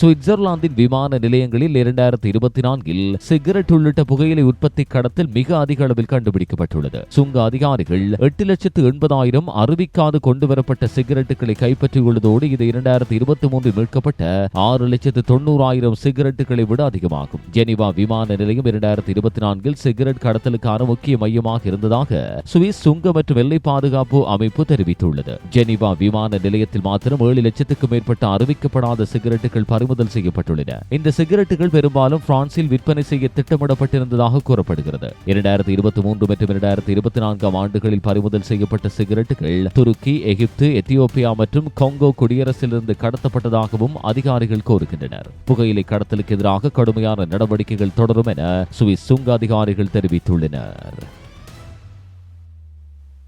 சுவிட்சர்லாந்தின் விமான நிலையங்களில் இரண்டாயிரத்தி இருபத்தி நான்கில் சிகரெட் உள்ளிட்ட புகையிலை உற்பத்தி கடத்தல் மிக அதிக அளவில் கண்டுபிடிக்கப்பட்டுள்ளது. சுங்க அதிகாரிகள் எட்டு லட்சத்து எண்பதாயிரம் அறிவிக்காது கொண்டுவரப்பட்ட சிகரெட்டுகளை கைப்பற்றியுள்ளதோடு இது இரண்டாயிரத்தி இருபத்தி மூன்றில் மீட்கப்பட்ட ஆறு லட்சத்து தொண்ணூறாயிரம் சிகரெட்டுகளை விட அதிகமாகும். ஜெனிவா விமான நிலையம் இரண்டாயிரத்தி இருபத்தி நான்கில் சிகரெட் கடத்தலுக்கான முக்கிய மையமாக இருந்ததாக சுவிஸ் சுங்க மற்றும் எல்லை பாதுகாப்பு அமைப்பு தெரிவித்துள்ளது. ஜெனிவா விமான நிலையத்தில் மாத்திரம் ஏழு லட்சத்துக்கும் மேற்பட்ட அறிவிக்கப்படாத சிகரெட்டுகள் பறிமுதல் செய்யப்பட்டுள்ளன. இந்த சிகரெட்டுகள் பெரும்பாலும் பிரான்சில் விற்பனை செய்ய திட்டமிடப்பட்டிருந்ததாக கூறப்படுகிறது. இரண்டாயிரத்தி இருபத்தி மூன்று மற்றும் இரண்டாயிரத்தி இருபத்தி நான்காம் ஆண்டுகளில் பறிமுதல் செய்யப்பட்ட சிகரெட்டுகள் துருக்கி எகிப்து எத்தியோப்பியா மற்றும் கொங்கோ குடியரசிலிருந்து கடத்தப்பட்டதாகவும் அதிகாரிகள் கூறுகின்றனர். புகையிலை கடத்தலுக்கு எதிராக கடுமையான நடவடிக்கைகள் தொடரும் என சுவிஸ் சுங்க அதிகாரிகள் தெரிவித்துள்ளனர்.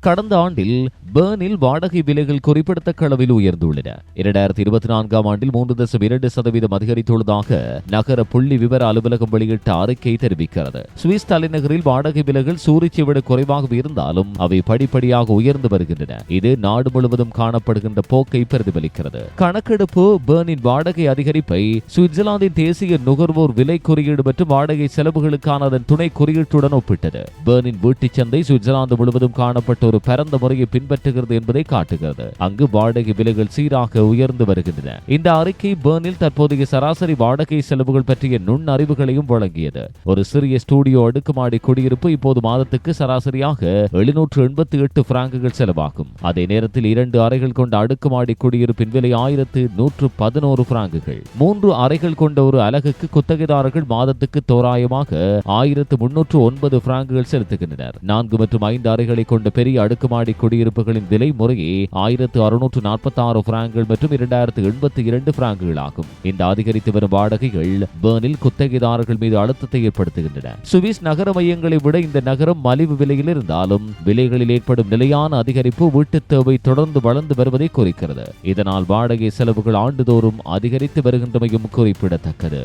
கடந்த ஆண்டில் பேர்னில் வாடகை விலைகள் குறிப்பிடத்தக்க அளவில் உயர்ந்துள்ளன. இரண்டாயிரத்தி இருபத்தி நான்காம் ஆண்டில் மூன்று தசம் இரண்டு சதவீதம் அதிகரித்துள்ளதாக நகர புள்ளி விவர அலுவலகம் வெளியிட்ட அறிக்கை தெரிவிக்கிறது. சுவிஸ் தலைநகரில் வாடகை விலைகள் சூரிச்சை விட குறைவாக இருந்தாலும் அவை படிப்படியாக உயர்ந்து வருகின்றன. இது நாடு முழுவதும் காணப்படுகின்ற போக்கை பிரதிபலிக்கிறது. கணக்கெடுப்பு பேர்னின் வாடகை அதிகரிப்பை சுவிட்சர்லாந்தின் தேசிய நுகர்வோர் விலை குறியீடு மற்றும் வாடகை செலவுகளுக்கான அதன் துணை குறியீட்டுடன் ஒப்பிட்டது. பேர்னின் வீட்டுச் சந்தை சுவிட்சர்லாந்து முழுவதும் காணப்பட்ட ஒரு பரந்த முறையை பின்பற்றுகிறது என்பதை காட்டுகிறது. அங்கு வாடகை விலைகள் சீராக உயர்ந்து வருகின்றன. இந்த அறிக்கை பேர்னில் தற்போதைய சராசரி வாடகை செலவுகள் பற்றிய நுண் அறிவுகளையும் வழங்கியது. ஒரு சிறிய ஸ்டூடியோ அடுக்குமாடி குடியிருப்பு இப்போது மாதத்துக்கு சராசரியாக எழுநூற்று எண்பத்தி எட்டு பிராங்குகள் செலவாகும். அதே நேரத்தில் இரண்டு அறைகள் கொண்ட அடுக்குமாடி குடியிருப்பின் விலை ஆயிரத்து நூற்று பதினோரு பிராங்குகள். மூன்று அறைகள் கொண்ட ஒரு அலகுக்கு குத்தகைதாரர்கள் மாதத்துக்கு தோராயமாக ஆயிரத்து முன்னூற்று ஒன்பது பிராங்குகள் செலுத்துகின்றனர். நான்கு மற்றும் ஐந்து அறைகளை கொண்ட பெரிய அடுக்குமாடி குடியிருப்புகளின் விலை முறையே ஆயிரத்து அறுநூற்று நாற்பத்தி ஆறு பிராங்குகள் மற்றும் இரண்டாயிரத்து எண்பத்தி இரண்டு பிராங்குகள் ஆகும். இந்த அதிகரித்து வரும் வாடகைகள் பேர்னில் குத்தகைதாரர்கள் மீது அழுத்தத்தை ஏற்படுத்துகின்றன. சுவிஸ் நகர மையங்களை விட இந்த நகரம் மலிவு விலையில் இருந்தாலும் விலைகளில் ஏற்படும் நிலையான அதிகரிப்பு வீட்டு தேவை தொடர்ந்து வளர்ந்து வருவதை குறிக்கிறது. இதனால் வாடகை செலவுகள் ஆண்டுதோறும் அதிகரித்து வருகின்றமையும் குறிப்பிடத்தக்கது.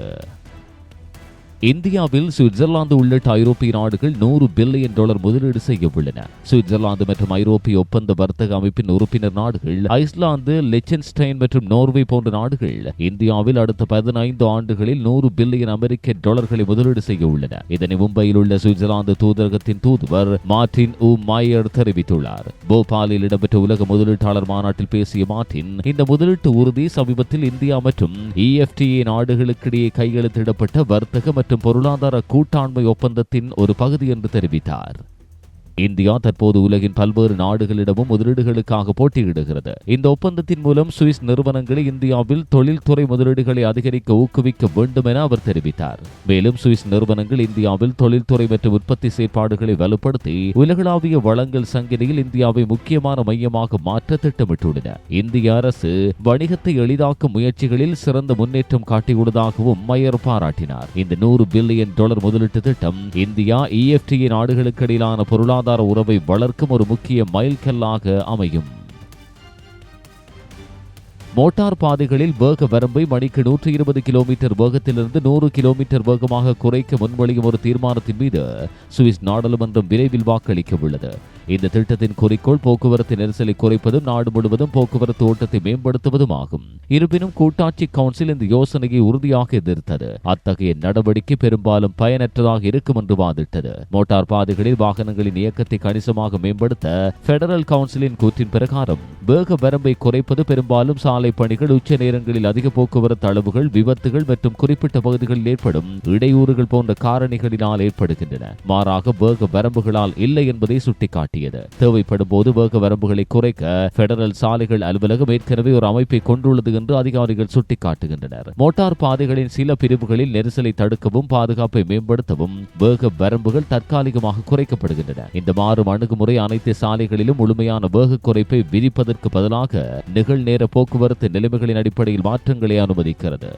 இந்தியாவில் சுவிட்சர்லாந்து உள்ளிட்ட ஐரோப்பிய நாடுகள் நூறு பில்லியன் டாலர் முதலீடு செய்ய உள்ளன. சுவிட்சர்லாந்து மற்றும் ஐரோப்பிய ஒப்பந்த வர்த்தக அமைப்பின் உறுப்பினர் நாடுகள் ஐஸ்லாந்து லெச்சன்ஸ்டைன் மற்றும் நோர்வே போன்ற நாடுகள் இந்தியாவில் அடுத்த பதினைந்து ஆண்டுகளில் நூறு பில்லியன் அமெரிக்க டாலர்களை முதலீடு செய்ய உள்ளன. இதனை மும்பையில் உள்ள சுவிட்சர்லாந்து தூதரகத்தின் தூதுவர் மார்டின் உ. மாயர் தெரிவித்துள்ளார். போபாலில் இடம்பெற்ற உலக முதலீட்டாளர் மாநாட்டில் பேசிய மார்டின் இந்த முதலீட்டு உறுதி சமீபத்தில் இந்தியா மற்றும் இஎஃப்டிஏ நாடுகளுக்கிடையே கையெழுத்திடப்பட்ட வர்த்தக மற்றும் பொருளாதார கூட்டாண்மை ஒப்பந்தத்தின் ஒரு பகுதி என்று தெரிவித்தார். இந்தியா தற்போது உலகின் பல்வேறு நாடுகளிடமும் முதலீடுகளுக்காக போட்டியிடுகிறது. இந்த ஒப்பந்தத்தின் மூலம் சுவிஸ் நிறுவனங்களை இந்தியாவில் தொழில்துறை முதலீடுகளை அதிகரிக்க ஊக்குவிக்க வேண்டும் என அவர் தெரிவித்தார். மேலும் சுவிஸ் நிறுவனங்கள் இந்தியாவில் தொழில்துறை மற்றும் உற்பத்தி செயற்பாடுகளை வலுப்படுத்தி உலகளாவிய வளங்கள் சங்கிலியில் இந்தியாவை முக்கியமான மையமாக மாற்ற திட்டமிட்டுள்ளன. இந்திய அரசு வணிகத்தை எளிதாக்கும் முயற்சிகளில் சிறந்த முன்னேற்றம் காட்டியுள்ளதாகவும் மயர் பாராட்டினார். இந்த நூறு பில்லியன் டாலர் முதலீட்டு திட்டம் இந்தியா இஎஃப்டிஏ நாடுகளுக்கு இடையிலான பொருளாதார பொருளாதார உறவை வளர்க்கும் ஒரு முக்கிய மைல்கல்லாக அமையும். மோட்டார் பாதைகளில் வேக வரம்பை மணிக்கு நூற்றி இருபது கிலோமீட்டர் வேகத்திலிருந்து நூறு கிலோமீட்டர் வேகமாக குறைக்க முன்மொழியும் ஒரு தீர்மானத்தின் மீது சுவிஸ் நாடாளுமன்றம் விரைவில் வாக்களிக்க உள்ளது இந்த திட்டத்தின் குறிக்கோள் போக்குவரத்து நெரிசலை குறைப்பதும் நாடு முழுவதும் போக்குவரத்து ஓட்டத்தை மேம்படுத்துவதும் ஆகும். இருப்பினும் கூட்டாட்சி கவுன்சில் இந்த யோசனையை உறுதியாக எதிர்த்தது. அத்தகைய நடவடிக்கை பெரும்பாலும் பயனற்றதாக இருக்கும் என்று வாதிட்டது. மோட்டார் பாதைகளில் வாகனங்களின் இயக்கத்தை கணிசமாக மேம்படுத்த பெடரல் கவுன்சிலின் கூற்றின் பிரகாரம் வேக வரம்பை குறைப்பது பெரும்பாலும் சாலை பணிகள் உச்ச நேரங்களில் அதிக போக்குவரத்து அளவுகள் விபத்துகள் மற்றும் குறிப்பிட்ட பகுதிகளில் ஏற்படும் இடையூறுகள் போன்ற காரணிகளினால் ஏற்படுகின்றன. மாறாக வேக வரம்புகளால் இல்லை என்பதை சுட்டிக்காட்டியது. தேவைப்படும் போது வேக வரம்புகளை குறைக்க பெடரல் சாலைகள் அலுவலகம் ஏற்கனவே ஒரு அமைப்பை கொண்டுள்ளது என்று அதிகாரிகள் சுட்டிக்காட்டுகின்றனர். மோட்டார் பாதைகளின் சில பிரிவுகளில் நெரிசலை தடுக்கவும் பாதுகாப்பை மேம்படுத்தவும் வேக வரம்புகள் தற்காலிகமாக குறைக்கப்படுகின்றன. இந்த மாறும் அணுகுமுறை அனைத்து சாலைகளிலும் முழுமையான வேக குறைப்பை விதிப்பதற்கு பதிலாக நிகழ்நேர போக்குவரத்து நிலைமைகளின் அடிப்படையில் மாற்றங்களை அனுமதிக்கிறது.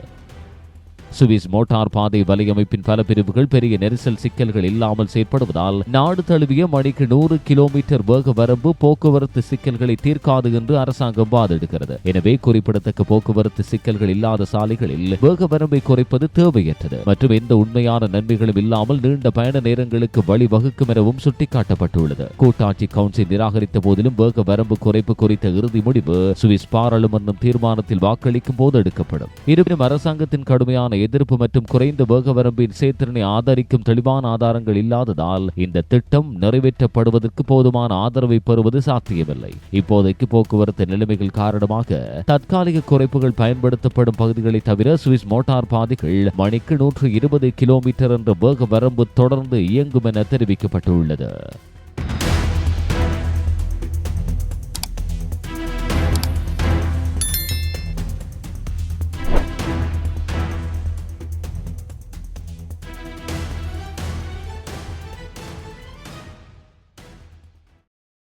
சுவிஸ் மோட்டார் பாதை வலையமைப்பின் பல பிரிவுகள் பெரிய நெரிசல் சிக்கல்கள் இல்லாமல் செயற்படுவதால் நாடு தழுவிய மணிக்கு நூறு கிலோமீட்டர் வேக வரம்பு போக்குவரத்து சிக்கல்களை தீர்க்காது என்று அரசாங்கம் வாதிடுகிறது. எனவே குறிப்பிடத்தக்க போக்குவரத்து சிக்கல்கள் இல்லாத சாலைகளில் வேக வரம்பை குறைப்பது தேவையற்றது. மற்றும் எந்த உண்மையான நன்மைகளும் இல்லாமல் நீண்ட பயண நேரங்களுக்கு வழிவகுக்கும் எனவும் சுட்டிக்காட்டப்பட்டுள்ளது. கூட்டாட்சி கவுன்சில் நிராகரித்த போதிலும் வேக வரம்பு குறைப்பு குறித்த இறுதி முடிவு சுவிஸ் பாராளுமன்றம் தீர்மானத்தில் வாக்களிக்கும் போது எடுக்கப்படும். இருப்பினும் அரசாங்கத்தின் கடுமையான கடுமையான எதிர்ப்பு மற்றும் குறைந்த வேக வரம்பின் செயற்திறனை ஆதரிக்கும் தெளிவான ஆதாரங்கள் இல்லாததால் இந்த திட்டம் நிறைவேற்றப்படுவதற்கு போதுமான ஆதரவை பெறுவது சாத்தியமில்லை. இப்போதைக்கு போக்குவரத்து நிலைமைகள் காரணமாக தற்காலிக குறைப்புகள் பயன்படுத்தப்படும் பகுதிகளை தவிர சுவிஸ் மோட்டார் பாதைகள் மணிக்கு நூற்று இருபது கிலோமீட்டர் என்ற வேக வரம்பு தொடர்ந்து இயங்கும் என தெரிவிக்கப்பட்டுள்ளது.